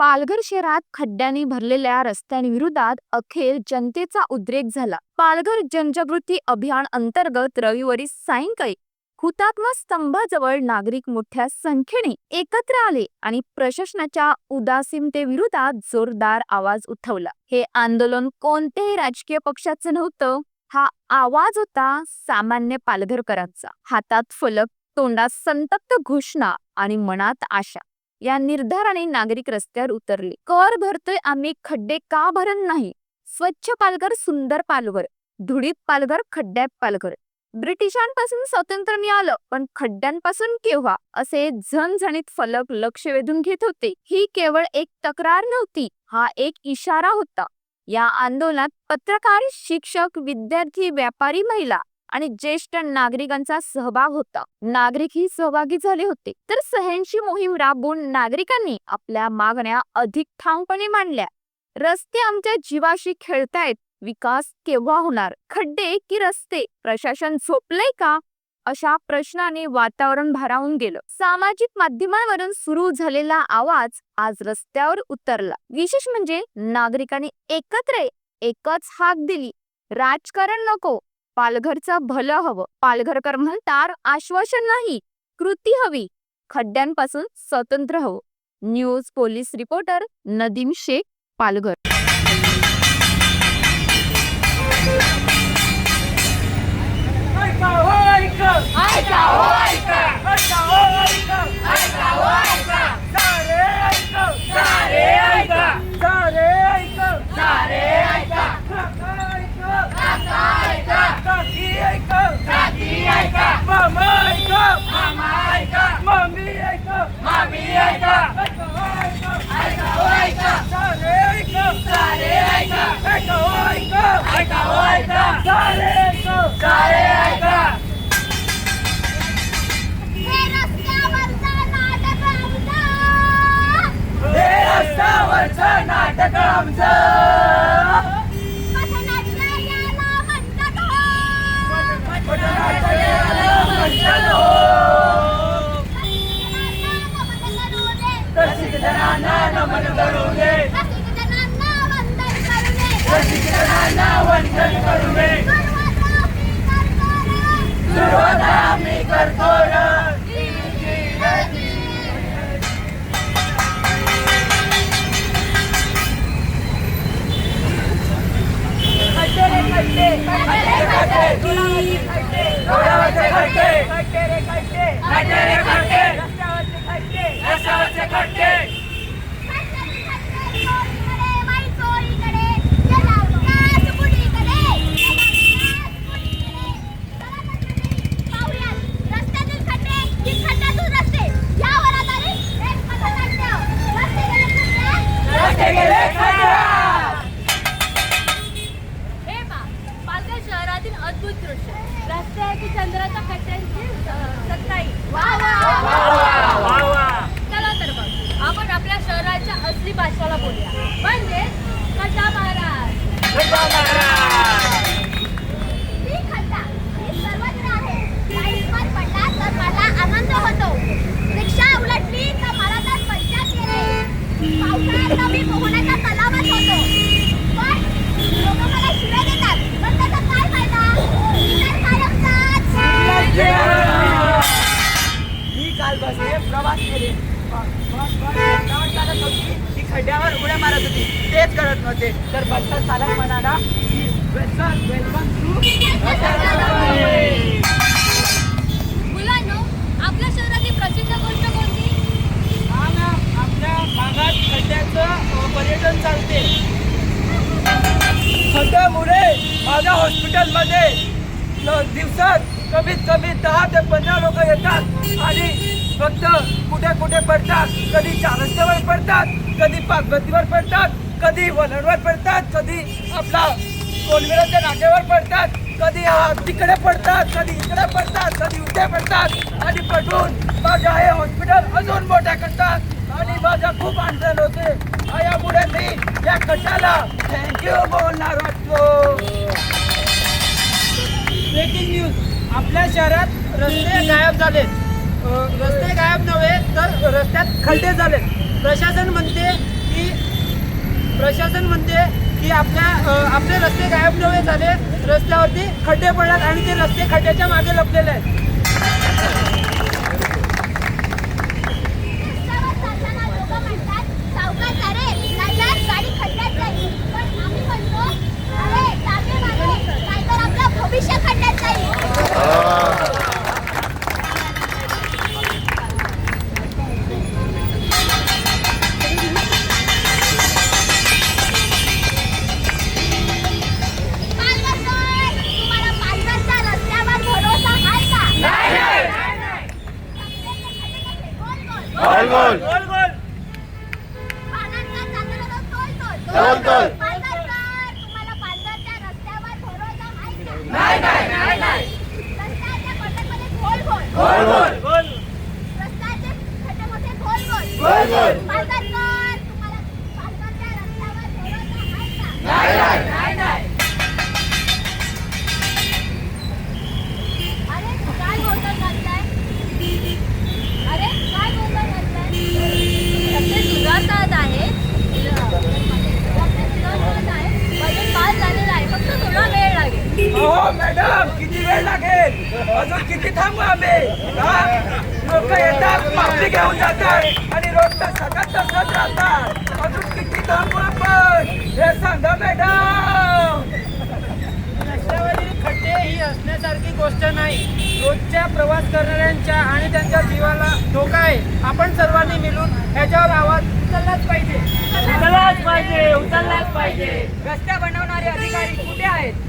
पालघर शहरात खड्ड्यांनी भरलेल्या रस्त्यांविरोधात अखेर जनतेचा उद्रेक झाला. पालघर जनजागृती अभियान अंतर्गत रविवारी सायंकाळी हुतात्मा स्तंभाजवळ नागरिक मोठ्या संख्येने एकत्र आले आणि प्रशासनाच्या उदासीनतेविरोधात जोरदार आवाज उठवला. हे आंदोलन कोणत्याही राजकीय पक्षाचं नव्हतं हा आवाज होता सामान्य पालघरकरांचा. हातात फलक तोंडात संतप्त घोषणा आणि मनात आशा. या निर्धाराने नागरिक रस्त्यावर उतरले. कर भरतोय आम्ही खड्डे का भरत नाही? स्वच्छ पालघर सुंदर पालघर. धुळीत पालघर खड्ड्यात पालघर. ब्रिटिशांपासून स्वातंत्र्य मिळालं पण खड्ड्यांपासून केव्हा? असे झणझणीत फलक लक्ष वेधून घेत होते. ही केवळ एक तक्रार नव्हती हा एक इशारा होता. या आंदोलनात पत्रकार शिक्षक विद्यार्थी व्यापारी महिला आणि ज्येष्ठ नागरिकांचा सहभाग होता. नागरिकही सहभागी झाले होते. तर सह्यांची मोहीम राबवून नागरिकांनी आपल्या मागण्या अधिक ठामपणे मांडल्या. रस्ते आमच्या जीवाशी खेळतायत. विकास केव्हा होणार? खड्डे की रस्ते? प्रशासन झोपलंय का? अशा प्रश्नाने वातावरण भारावून गेलं. सामाजिक माध्यमांवरून सुरू झालेला आवाज आज रस्त्यावर उतरला. विशेष म्हणजे नागरिकांनी एकत्र एकच हाक दिली. राजकारण नको. पालघरचं भलं हवं. पालघरकर म्हणतात आश्वासन नाही कृती हवी. खड्ड्यांपासून स्वतंत्र हवं. News police reporter Nadeem Shaikh Palghar. हो. रसिक जनांना नमन करू दे. रसिक जनांना नमन करू दे रसिक जनांना वंदन करू दे. रसिक जनांना वंदन करू दे सुरुवात आम्ही करतो सुरुवात रे. आम्ही करतो ना खड्डे रे खड्डे. खड्डे, खड्डे. रोडावरचे खड्डे खड्डे रे खड्डे. खड्डे रे खड्डे रस्त्यावरचे खड्डे. रस्त्यावरचे खड्डे रस्ते गेले खड्ड्यात हे पहा पालघर शहरातील अद्भुत दृश्य. चंद्राच्या सत्ताई. वा चला तर मग आपण आपल्या शहराच्या असली भाषाला बोलूया. म्हणजे खड्डा महाराज. खड्डा महाराज आनंद होतो रिक्षा उलटली तर मला तर पंचायत गेले पावसाळ्यात मी पोहण्याच्या तलावात होतो पण लोक मला शिव्या देतात पण त्याचा काय फायदा मी तर कायमचाच. मी काल बसले प्रवास केले प्रवास करत होती ती खड्ड्यावर उड्या मारत होती नव्हते तर बसचा चालक म्हणाला की वेलकम मुलांनो आपल्या प्रसिद्ध गोष्ट कोणती? आपल्या भागात खड्ड्याचं पर्यटन चालते. खड्ड्यामुळे माझ्या हॉस्पिटलमध्ये दिवसात कमीत कमी दहा ते पंधरा लोक येतात आणि फक्त कुठे कुठे पडतात कधी चार रस्त्यावर पडतात कधी पाकगतीवर पडतात कधी वलणवर पडतात कधी आपला कोलवेराच्या नाक्यावर पडतात कधी तिकडे पडतात कधी इकडे पडतात कधी उठे पडतात आणि पडून माझ्या हे हॉस्पिटल अजून मोठ्या करतात आणि माझा खूप अडचण होते. यामुळे मी या कशाला थँक्यू बोलणार वाटतो ब्रेकिंग न्यूज आपल्या शहरात रस्ते गायब झालेत. रस्ते गायब नव्हे तर रस्त्यात खड्डे झालेत. प्रशासन म्हणते प्रशासन म्हणते की आपल्या आपले रस्ते गायब नव्हे झाले रस्त्यावरती खड्डे पडतात आणि ते रस्ते खड्ड्याच्या मागे लपलेले आहेत. भविष्य खड्ड्यात गोल गोल. गोल गोल. नाही नाही नाही गोल गोल. गोल गोल. गोल गोल. मॅडम किती वेळ लागेल? अजून किती थांबू आम्ही? लोक येतात पापडी घेऊन जातात आणि रोडला सगळ्यात तसंच राहतात. अजून किती थांबू आपण? हे सांगा मॅडम. रस्त्यावरील खड्डे ही असण्यासारखी गोष्ट नाही. रोजच्या प्रवास करणाऱ्यांच्या आणि त्यांच्या जीवाला धोका आहे. आपण सर्वांनी मिळून ह्याच्यावर आवाज उचललाच पाहिजे. उचललाच पाहिजे उचललाच पाहिजे. रस्त्या बनवणारे अधिकारी कुठे आहेत?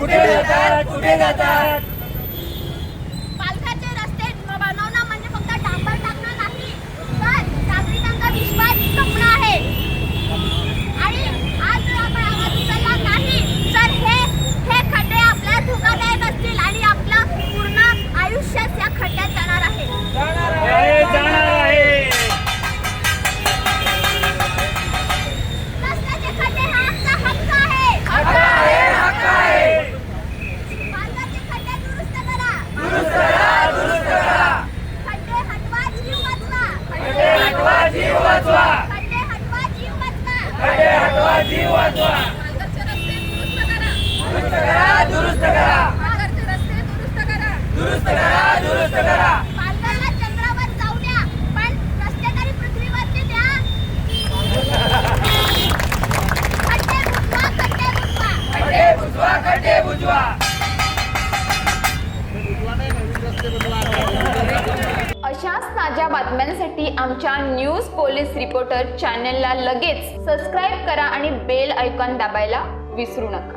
कुठे जातात कुठे जातात. वाचवा खड्डे हटवा जीव वाचवा दुरुस्त करा. दुरुस्त करा. दुरुस्त करा दुरुस्त करा. आमच्या न्यूज पोलीस रिपोर्टर चॅनलला लगेच सबस्क्राईब करा आणि बेल ऐकॉन दाबायला विसरू नका.